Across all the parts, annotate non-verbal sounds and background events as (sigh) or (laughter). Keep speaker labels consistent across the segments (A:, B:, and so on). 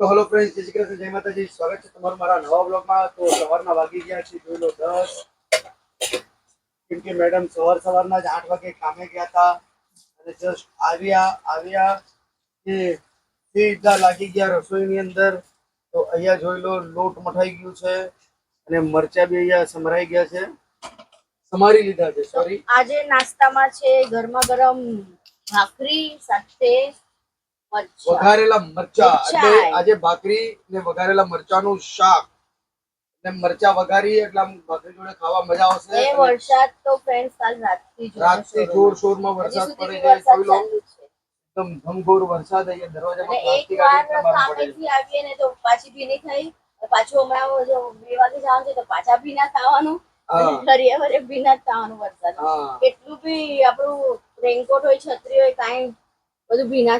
A: તો hello friend જય શ્રી કૃષ્ણ, જય માતાજી. સ્વાગત છે તમારું મારા નવા બ્લોગમાં તો સવારના વાગી ગયા છે, જોઈ લો દસ. કેમ કે મેડમ સવાર સવારના જ આઠ વાગે કામે ગયા હતા. અને જસ્ટ આવ્યા આવ્યા કે સીધા લાગી ગયા રસોઈની અંદર, તો અહીંયા જોઈ લો લોટ મઠાઈ ગયું છે અને મરચા બી અહીંયા સમરાઈ ગયા છે. સમારી લીધા છે સોરી
B: આજે નાસ્તામાં છે ગરમા ગરમ ભાખરી સાથે.
A: વઘારેલા મરચા. એટલે. આજે ભાખરી ને વઘારેલા મરચાનું શાક. ને મરચા વઘારી એટલે આમ ભાખરી જોડે ખાવા મજા આવશે.
B: એ વરસાદ તો ફ્રેન્ડ કાલ રાતથી
A: રાતથી
B: શરૂ.
A: જોર શોરમાં
B: હજી
A: વરસાદ પડે છે. એકદમ ધમઘોર વરસાદ અહીંયા દરવાજામાં પ્લાસ્ટિક
B: વાર
A: આવીને બહાર પડે. છે.
B: કામેથી આવીએ ને તો પાછી ભીની થઈ. પાછું હમણાં જો બે વાગે જવાનું છે તો પાછા ભીના થવાનું.
A: હા.
B: ઘરે વરે થવાનું વરસાદ. એટલું બી આપણું રેનકોટ હોય છત્રી હોય કાંઈ બધું ભીના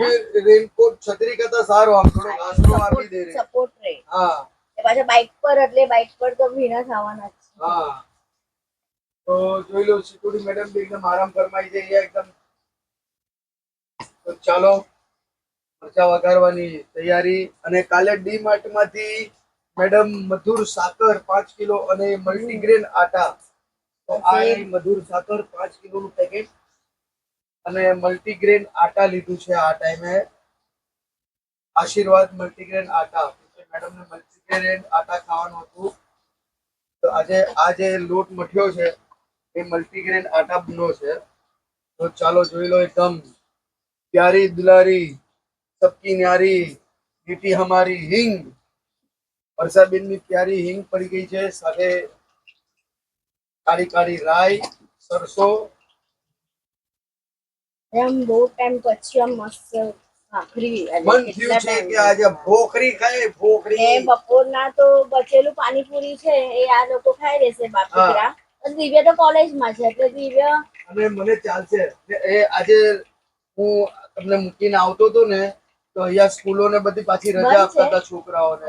B: ને
A: બી રેનકોટ છત્રી કરતા સારો આમ થોડો આશરો આપી દે
B: સપોર્ટ રહે
A: હા.
B: એ પાછા બાઇક પર એટલે બાઇક પર તો ભીના થવાના જ છે.
A: હા. તો જોઈ લો સિક્યુરિટી મેડમ બી એકદમ આરામ ફરમાઈ છે અહીંયા એકદમ. તો ચાલો મરચા વઘારવાની તૈયારી. અને કાલે ડી માર્ટમાંથી મેડમ મધુર સાકર પાંચ કિલો અને મલ્ટીગ્રેન આટા. તો આ મધુર સાકર પાંચ કિલોનું પેકેટ અને મલ્ટીગ્રેન આટા લીધું છે આ ટાઈમે આશીર્વાદ મલ્ટીગ્રેન આટા. મેડમને મલ્ટીગ્રેન આટા ખાવાનું હતું. તો આજે, આ જે લોટ મઠ્યો છે, એ મલ્ટીગ્રેન આટા બનો છે. તો ચાલો જોઈ લો એકદમ. પ્યારી દુલારી, સબકી ન્યારી બેટી હમારી હિંગ. વર્ષાબેનની પ્યારી હિંગ પડી ગઈ છે. સાથે કાળી કાળી રાઈ, સરસો
B: એમ બહુ ટાઈમ પછી આમ મસ્ત ભાખરી
A: મન થયું છે કે આજે ભોખરી ખાય ભોખરી.
B: બપોરના તો બચેલું પાણીપુરી છે એ આ લોકો ખાઈ લેશે બાપુરા અને દિવ્ય તો કોલેજમાં છે એટલે દિવ્ય
A: અને મને ચાલશે એ આજે હું તમને મૂકીને આવતો હતો ને તો અહીંયા સ્કૂલો ને બધી પાછી રજા આપતા હતા છોકરાઓને.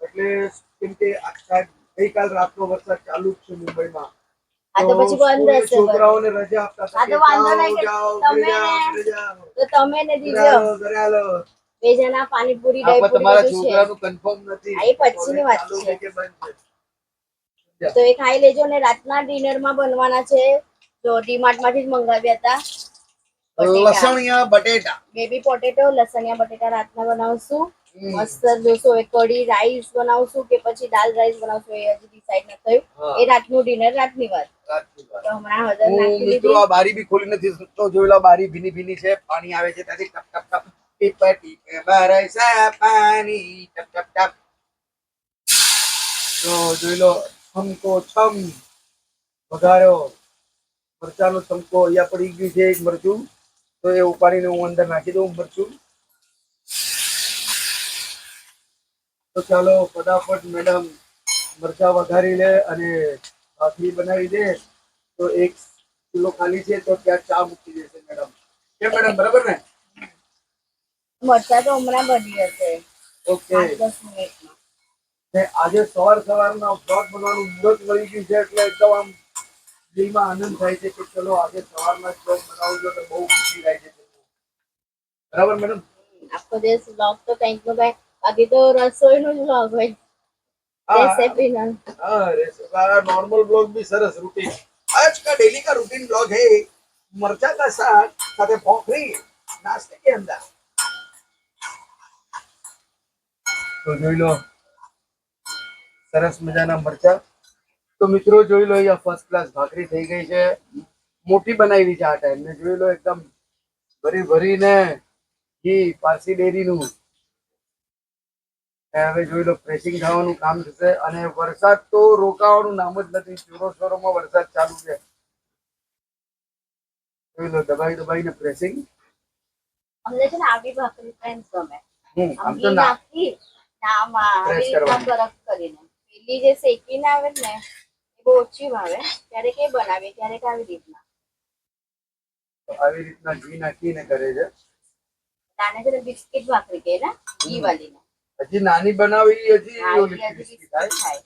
A: એટલે કેમ કે આખા ગઈકાલ રાતનો વરસાદ ચાલુ જ છે મુંબઈમાં.
B: આ તો પછી બંધ હશે
A: છોકરાઓને રજા આપતા
B: આ તો વાંધો નહીં કે તમે
A: ઘરે જાઓ,
B: ને-
A: ઘરે જાઓ.
B: તો તમે ને
A: ઘરે
B: દિવ્ય
A: આવો, ઘરે આવો.
B: બે જણા પાણીપુરી
A: આ તમારા છોકરાનું કન્ફર્મ નથી.
B: હા, એ પછીની વાત છે. તો એ ખાઈ લેજો ને રાતના ડિનરમાં બનવાના છે. તો ડીમાર્ટમાંથી જ મંગાવ્યા હતા.
A: લસણિયા બટેટા.
B: બેબી પોટેટો લસણિયા બટેટા રાતના બનાવશું. મસ્ત જોશો એ કઢી રાઈસ બનાવશું કે પછી દાલ રાઈસ બનાવશું એ હજી ડિસાઈડ ન થયું. એ રાતનું ડિનર રાતની વાત. તો હમણાં હળદર નાખી
A: મિત્રો આ બારી બી ખોલી નથી તો જોઈ લો બારી ભીની ભીની છે પાણી આવે છે ત્યાંથી ટપ ટપ ટપ. ટીપે ટીપે બરસે પાણી. ટપ ટપ ટપ. તો જોઈ લો છમકો છમ. વઘાર્યો મરચાનો છમકો અહીંયા પડી ગયું છે એક મરચું. તો એ ઉપાડીને હું અંદર નાખી દઉં મરચું. તો ચાલો ફટાફટ મેડમ મરચા વઘારી લે અને ભાખરી બનાવી દે. તો એક કિલો ખાલી છે તો ત્યાં ચા મૂકી દેશે મેડમ કે મેડમ બરાબર ને?
B: મરચા તો હમણાં બની હશે.
A: ઓકે ને આજે સવાર સવારના બ્લોગ બનવાનું મુહૂર્ત મળી ગયું છે એટલે એકદમ આમ દિલમાં આનંદ થાય છે કે ચલો આજે સવારના બ્લોગ બનાવું છો તો બહુ ખુશી થાય છે. બરાબર મેડમ
B: આખો દિવસ વ્લોગ તો કંઈક નો કંઈક બાકી તો રસોઈનો જ વ્લોગ હોય.
A: રેસિપીનો હા નોર્મલ વ્લોગ બી સરસ રૂટીન આજ કા ડેલી કા રૂટીન બ્લોગ હે? મરચા કા સાગ સાથે ભોખરી નાસ્તે કે અંદર તો જોઈ લો. સરસ મજાના મરચા. તો મિત્રો જોઈ લો અહીંયા ફર્સ્ટ ક્લાસ ભાખરી થઈ ગઈ છે. મોટી બનાવી છે આ ટાઈમ ને. જોઈ લો એકદમ ભરી ભરીને ઘી પારસી ડેરીનું. હવે જોઈ લો પ્રેસિંગ થવાનું કામ થશે અને વરસાદ તો રોકાવાનું નામ જ નથી. ચોરોસોરોમાં વરસાદ ચાલુ છે. જોઈ લો દબાઈ દબાઈને પ્રેસિંગ
B: અમને છે ને આવી ભાખરી ફ્રેન્ડ ગમે.
A: આમ તો
B: નાખી. ગરમ કરીને. પેલી જે શેકીને આવે ને એ બહુ ઓછી ભાવે. ક્યારેક એ બનાવીએ ક્યારેક આવી રીતના.
A: આવી રીતના ઘી નાખીને કરે છે.
B: આને છે ને બિસ્કિટ ભાખરી કે ને ઘી વાળીને
A: હજી નાની બનાવી હજી થાય.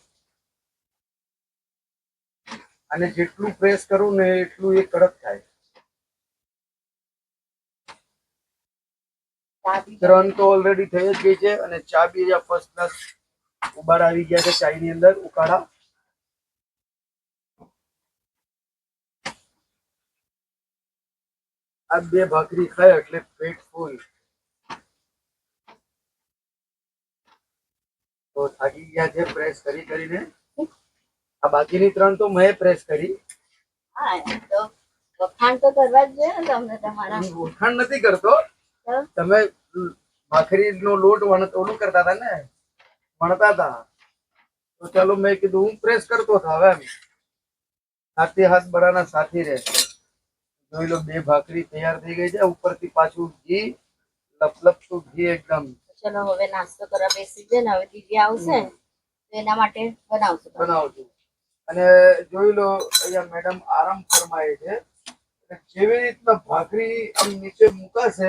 A: અને જેટલું પ્રેસ કરું ને એટલું એ કડક થાય.
B: રન
A: ત્રણ તો ઓલરેડી થઈ જ ગઈ છે અને ચા બી ફર્સ્ટ ક્લાસ ઉબાર આવી ગયા છે ચાઈ ની અંદર ઉકાળા. આ બે ભાખરી ખાય એટલે પેટ ફૂલ. તો થાકી ગયા છે પ્રેસ કરી કરીને. આ બાકીની ત્રણ તો મેં પ્રેસ કરી.
B: હા એમ તો વખાણ તો કરવા જ જોઈએ ને તમને તમારા.
A: હું ઓળખાણ નથી કરતો.
B: તો
A: તમે ભાખરીનો લોટ વણ ઓલું કરતા હતા ને? વણતા હતા. તો ચાલો મેં કીધું હું પ્રેસ કરતો હતો હવે એમ. હાથે હાથ બડાના સાથી રહે. જોઈ લો બે ભાખરી તૈયાર થઈ ગઈ છે. ઉપરથી પાછું ઘી લપલપતું ઘી એકદમ.
B: ચલો હવે નાસ્તો કરવા બેસી જાય ને હવે દીદી આવશે તો એના માટે બનાવશું.
A: બનાવજો. અને જોઈ લો અહીંયા મેડમ આરામ ફરમાય છે. જેવી રીતના ભાખરી આમ નીચે મુકાશે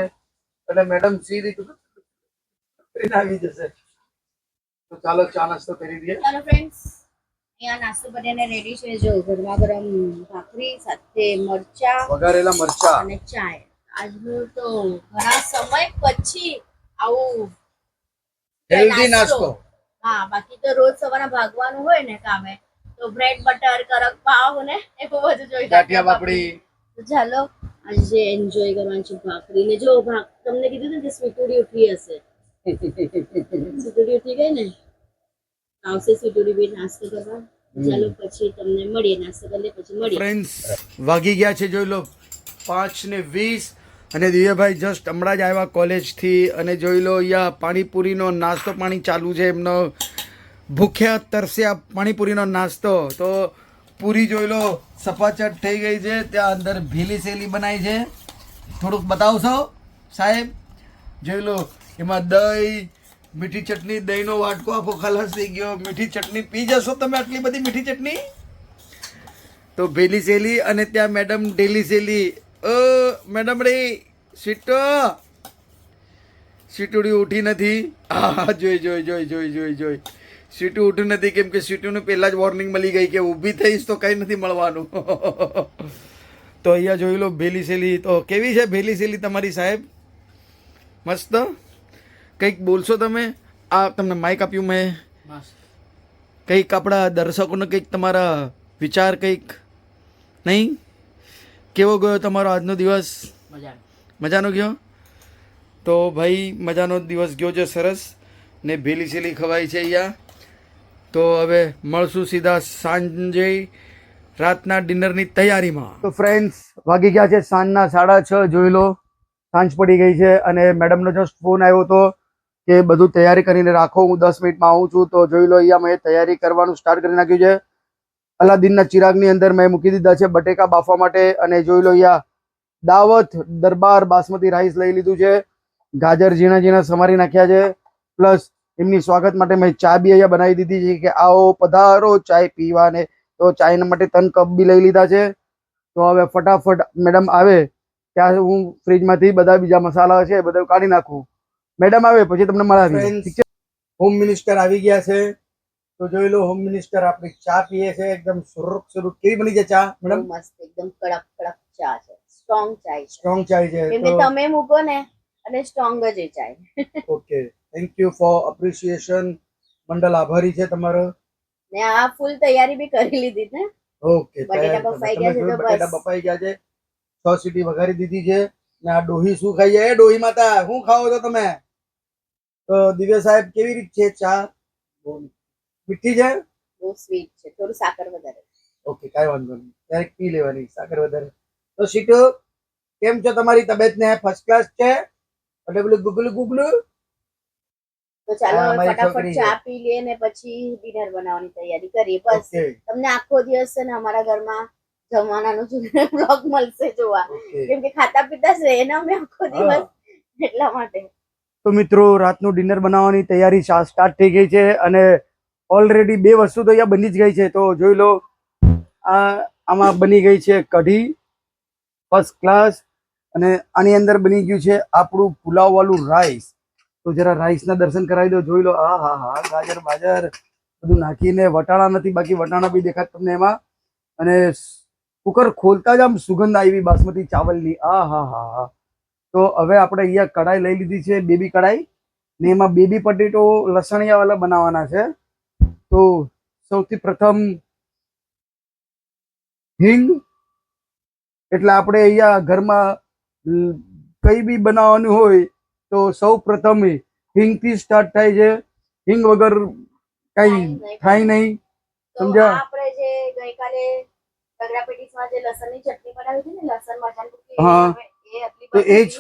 A: એટલે મેડમ સી રીતે આવી જશે. તો ચાલો ચા નાસ્તો કરી દઈએ.
B: ચાલો ફ્રેન્ડ્સ અહીંયા નાસ્તો બનીને રેડી છે. જો ગરમા ગરમ ભાખરી સાથે મરચા
A: વઘારેલા મરચા.
B: અને ચાય. આજનું તો ઘણા સમય પછી આવું
A: હેલ્ધી નાસ્તો.
B: હા બાકી તો રોજ સવારે ભાગવાનું હોય ને કામે તો બ્રેડ બટર કરક પાવ ને એવું બધું જોઈ
A: ગાંઠિયા પાપડી.
B: ચાલો આજે એન્જોય કરવાનું છે ભાખરી ને જો ભાગ તમને કીધું ને કે સ્વીટુડી ઉઠી હશે. (laughs) સ્વીટુડી ઉઠી ગઈ ને? આવશે સ્વીટુડી બી નાસ્તો કરવા. ચાલો પછી તમને મળીએ નાસ્તો કરીએ પછી મળીએ.
A: ફ્રેન્ડ્સ વાગી ગયા છે જોઈ લો પાંચ ને વીસ. અને દિવ્યભાઈ જસ્ટ હમણાં જ આવ્યા કોલેજથી અને જોઈ લો, અહીંયા પાણીપુરીનો નાસ્તો પાણી ચાલુ છે, એમનો ભૂખ્યા, તરસ્યા પાણીપુરીનો નાસ્તો. તો પૂરી જોઈ લો સફાચટ થઈ ગઈ છે, ત્યાં અંદર ભીલી સેલી બનાવી છે. થોડુંક બતાવશો, સાહેબ? જોઈ લો, એમાં દહીં, મીઠી ચટણી, દહીંનો વાટકો આખો ખલાસ થઈ ગયો. મીઠી ચટણી પી જશો તમે આટલી બધી મીઠી ચટણી? તો ભેલી સેલી અને ત્યાં મેડમ ડેલી સેલી મેડમ રે સીટો સીટુડી ઉઠી નથી. હા જોઈ જોઈ જોઈ જોઈ જોઈ જોઈ. સીટુ ઉઠી નથી કેમ કે સીટુને પહેલાં જ વોર્નિંગ મળી ગઈ કે ઊભી થઈશ તો કંઈ નથી મળવાનું. (laughs) તો અહીંયા જોઈ લો ભેલી સેલી. તો કેવી છે ભેલી સેલી તમારી સાહેબ? મસ્ત? કંઈક બોલશો તમે? આ તમને માઇક આપ્યું મેં. કંઈક આપણા દર્શકોને કંઈક તમારા વિચાર કંઈક? નહીં? કેવો ગયો તમારો આજનો દિવસ? મજાનો. ગયો? તો ભાઈ મજાનો દિવસ ગયો છે સરસ. ને ભેલી સેલી ખવાય છે અહીંયા. તો હવે મળશું સીધા સાંજે રાતના ડિનરની તૈયારીમાં. તો ફ્રેન્ડ્સ વાગી ગયા છે સાંજના સાડા છ જોઈ લો. સાંજ પડી ગઈ છે અને મેડમનો જસ્ટ ફોન આવ્યો હતો કે બધું તૈયારી કરીને રાખો હું દસ મિનિટમાં આવું છું. તો જોઈ લો અહીંયા મેં તૈયારી કરવાનું સ્ટાર્ટ કરી નાખ્યું છે. અલાદીનના ચિરાગની અંદર મેં મૂકી દીધા છે બટેકા બાફવા માટે અને જોઈ લો અહીંયા દાવત, દરબાર, બાસમતી રાઈસ લઈ લીધું છે. ગાજર ઝીણા ઝીણા સમારી નાખ્યા છે. પ્લસ એમની સ્વાગત માટે મેં ચા બી અહીંયા બનાવી દીધી છે કે આવો પધારો ચાય પીવાને. તો ચાયના માટે ત્રણ કપ બી લઈ લીધા છે. તો હવે ફટાફટ મેડમ આવે. ત્યાં હું ફ્રીજમાંથી બધા બીજા મસાલા છે બધા કાઢી નાખું. મેડમ આવે, પછી તમને મળાવી હોમ મિનિસ્ટર આવી ગયા છે. તો જોઈ લો હોમ મિનિસ્ટર આપણી ચા પીએ છે એકદમ સુરક સુરક કેવી બની છે ચા મેડમ
B: મસ્ત એકદમ કડક કડક ચા છે. સ્ટ્રોંગ ચા છે.
A: સ્ટ્રોંગ ચાય છે
B: કેમ કે તમે મૂકો ને અને સ્ટ્રોંગ જ એ ચા
A: okay thank you for appreciation મંડળ આભારી છે તમારો.
B: ને આ ફૂલ તૈયારી બી કરી લીધી ને
A: ઓકે
B: બટેટા બફાઈ ગયા છે તો
A: બટેટા બફાઈ ગયા છે. છ સીટી વઘારી દીધી છે. ને આ ડોહી શું ખાઈ છે એ ડોહી માતા શું ખાઓ છો તમે? તો દિવ્ય સાહેબ કેવી રીત છે ચા? મીઠી છે?
B: બહુ સ્વીટ છે. થોડું સાકર વધારે.
A: ઓકે કાંઈ વાંધો નહીં. ક્યારેક પી લેવાની સાકર વધારે. તો સીટુ કેમ છો તમારી તબિયત ને ફર્સ્ટ ક્લાસ છે? એટલે પેલું ગુગલું ગુગલું?
B: તો ચાલો ફટાફટ ચા પી લઈએ ને પછી ડિનર બનાવવાની તૈયારી કરીએ. બસ તમને આખો દિવસ છે ને અમારા ઘરમાં જમવાનાનો બ્લોગ (laughs) મળશે જોવા. કેમ કે ખાતા પીતા છે એના અમે આખો દિવસ એટલા માટે.
A: તો મિત્રો રાતનું ડિનર બનાવવાની તૈયારી સ્ટાર્ટ થઈ ગઈ છે અને ઓલરેડી બે વસ્તુ તો અહીંયા બની જ ગઈ છે. તો જોઈ લો. આ આમાં બની ગઈ છે કઢી ફર્સ્ટ ક્લાસ અને આની અંદર બની ગયું છે આપણું પુલાવ વાળું રાઈસ તો જરા રાઈસના દર્શન કરાવી દો. જોઈ લો. આ, હા હા ગાજર, બાજર બધું નાખીને વટાણા નથી, બાકી વટાણા બી દેખાત તમને એમાં. અને કુકર ખોલતા જ આમ સુગંધ આવી બાસમતી ચાવલની. આ, હા હા હા. તો હવે આપણે અહીંયા કઢાઈ લઈ લીધી છે, બેબી કઢાઈ. ને એમાં બેબી પટેટો લસણિયા વાળા બનાવવાના છે. તો સૌથી પ્રથમ હિંગ એટલે આપણે અહીંયા ઘરમાં કંઈ બી બનાવવાનું હોય તો સૌ પ્રથમ હિંગથી સ્ટાર્ટ થાય છે હિંગ વગર કઈ થાય નહીં સમજ્યા?
B: આપણે જે ગઈકાલે રગડા પેટીસમાં જે લસણની ચટણી બનાવી હતી ને લસણ મરચાં ભૂકી,
A: હા. તો એ જ.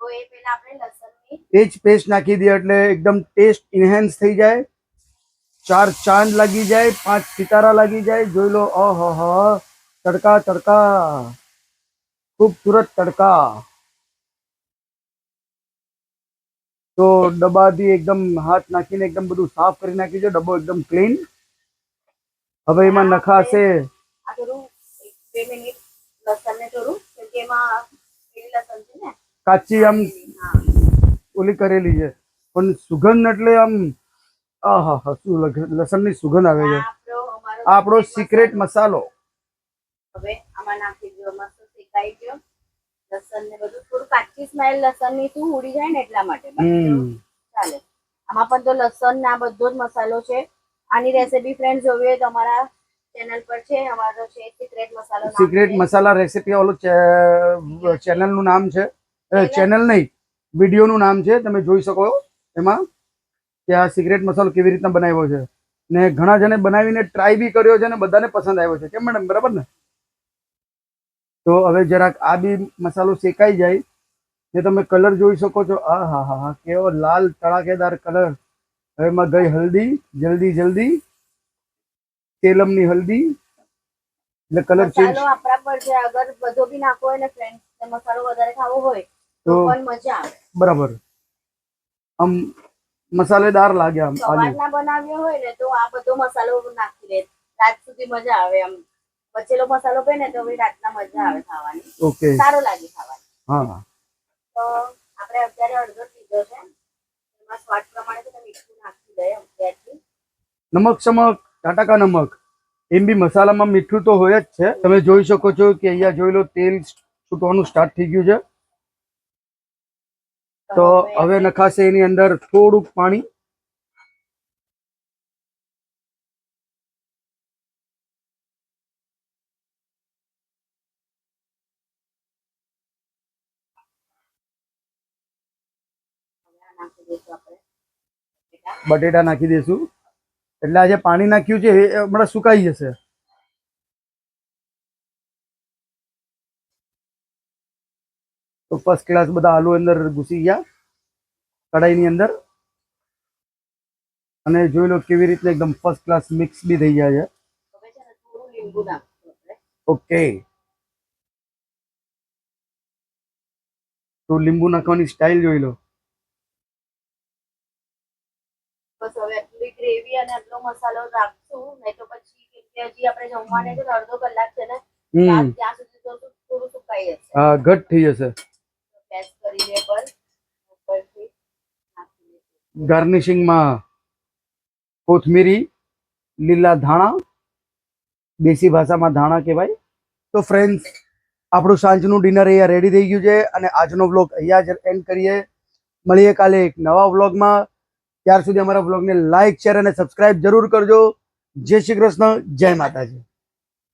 B: તો એ પહેલા આપણે લસણની
A: એ જ પેસ્ટ નાખી દે એટલે એકદમ ટેસ્ટ ઇન્હેન્સ થઈ જાય ચાર ચાંદ લાગી જાય પાંચ સિતારા લાગી જાય જોઈ લો ઓહો હો તડકા તડકા ખૂબસૂરત તડકા તો ડબ્બાથી એકદમ હાથ નાખીને એકદમ બધું સાફ કરી નાખી છે ડબ્બો એકદમ ક્લીન હવે એમાં નખાશે
B: આ થોડું એક બે મિનિટ લસણને થોડું કેમ કે એમાં પેલી લસણ છે ને?
A: કાચી આમ
B: હા.
A: ઓલી કરેલી છે પણ સુગંધ એટલે આમ આહા હા શું લસણની સુગંધ આવે છે.
B: આ આપણો
A: સિક્રેટ
B: મસાલો. હવે આમાં નાખી દો મસ્ત શેકાઈ ગયો. લસણ ને બધું થોડું કાચી સ્મેલ લસણની શું ઉડી જાય ને એટલા માટે. ચાલે. આમાં પણ તો લસણ ના બધો જ મસાલો છે. આની રેસીપી ફ્રેન્ડ જોવી હોય તો અમારા ચેનલ પર છે અમારો છે સિક્રેટ મસાલો
A: સિક્રેટ મસાલા રેસીપી ઓલું ચેનલનું નામ છે. ચેનલ નહીં વીડિયો નું નામ છે તમે જોઈ શકો એમાં. કે આ સિગરેટ મસાલો કેવી રીતના બનાવ્યો છે? ને ઘણા જણે બનાવીને ટ્રાય બી કર્યો છે ને બધાને પસંદ આવ્યો છે. કેમ મેડમ બરાબર ને? તો હવે જરાક આ બી મસાલો શેકાઈ જાય. જે તમે કલર જોઈ શકો છો. આ હા હા હા કેવો લાલ તડાકેદાર કલર હવે એમાં ગઈ હલ્દી જલ્દી જલ્દી. તેલમની હલ્દી. એટલે કલર ચેન્જ
B: આપણા પર છે. અગર બધો બી નાખવો હોય ને ફ્રેન્ડ મસાલો વધારે ખાવો હોય તો
A: તો
B: પણ મજા આવે.
A: બરાબર. આમ મસાલેદાર લાગે આમ આલુ
B: સવારના બનાવ્યો હોય ને તો આ બધો મસાલો નાખી દે. રાત સુધી મજા આવે આમ. બચેલો મસાલો પે ને તો રાતના મજા આવે ખાવાની.
A: ઓકે.
B: સારો લાગે ખાવાની.
A: હા.
B: તો આપણે અત્યારે અડધો લીધો છે. એમાં સ્વાદ પ્રમાણે તમે મીઠું નાખી દે અત્યારથી
A: નમક ચમક ટાટાકા નમક. એમ બી મસાલામાં મીઠું તો હોય જ છે. તમે જોઈ શકો છો કે અહીંયા જોઈ લો તેલ છૂટવાનું સ્ટાર્ટ થઈ ગયું છે. તો હવે નખાશે એની અંદર થોડુંક પાણી
B: બટેટા.
A: નાખી દઈશું એટલે આ જે પાણી નાખ્યું છે, એ હમણાં સુકાઈ જશે તો ફર્સ્ટ ક્લાસ બધા આલુ અંદર ઘૂસી ગયા કઢાઈની અંદર. અને જોઈ લો કેવી રીતે એકદમ ફર્સ્ટ ક્લાસ મિક્સ બી થઈ ગયા છે. ઓકે. તો લીંબુ નાખવાની સ્ટાઇલ જોઈ લો.
B: બસ હવે આટલી ગ્રેવી અને આટલો મસાલો રાખશું નહીં તો પછી કે હજી આપણે જમવાને છે ને અડધો કલાક છે ને ત્યાં ત્યાં સુધી તો થોડું સુકાઈ જશે.
A: હા ઘટ થઈ જશે
B: ગેસ કરી દે પર ઉપરથી નાખી દઈશું
A: ગાર્નિશિંગમાં કોથમીરી, લીલા ધાણા, દેશી ભાષામાં ધાણા કહેવાય. તો ફ્રેન્ડ્સ આપણું સાંજનું ડિનર અહીંયા રેડી થઈ ગયું છે અને આજનો વ્લોગ અહીંયા જ એન્ડ કરીએ. મળીએ કાલે એક નવા વ્લોગમાં ત્યાર સુધી અમારા વ્લોગને લાઈક શેર અને સબસ્ક્રાઇબ જરૂર કરજો. જય શ્રી કૃષ્ણ, જય માતાજી.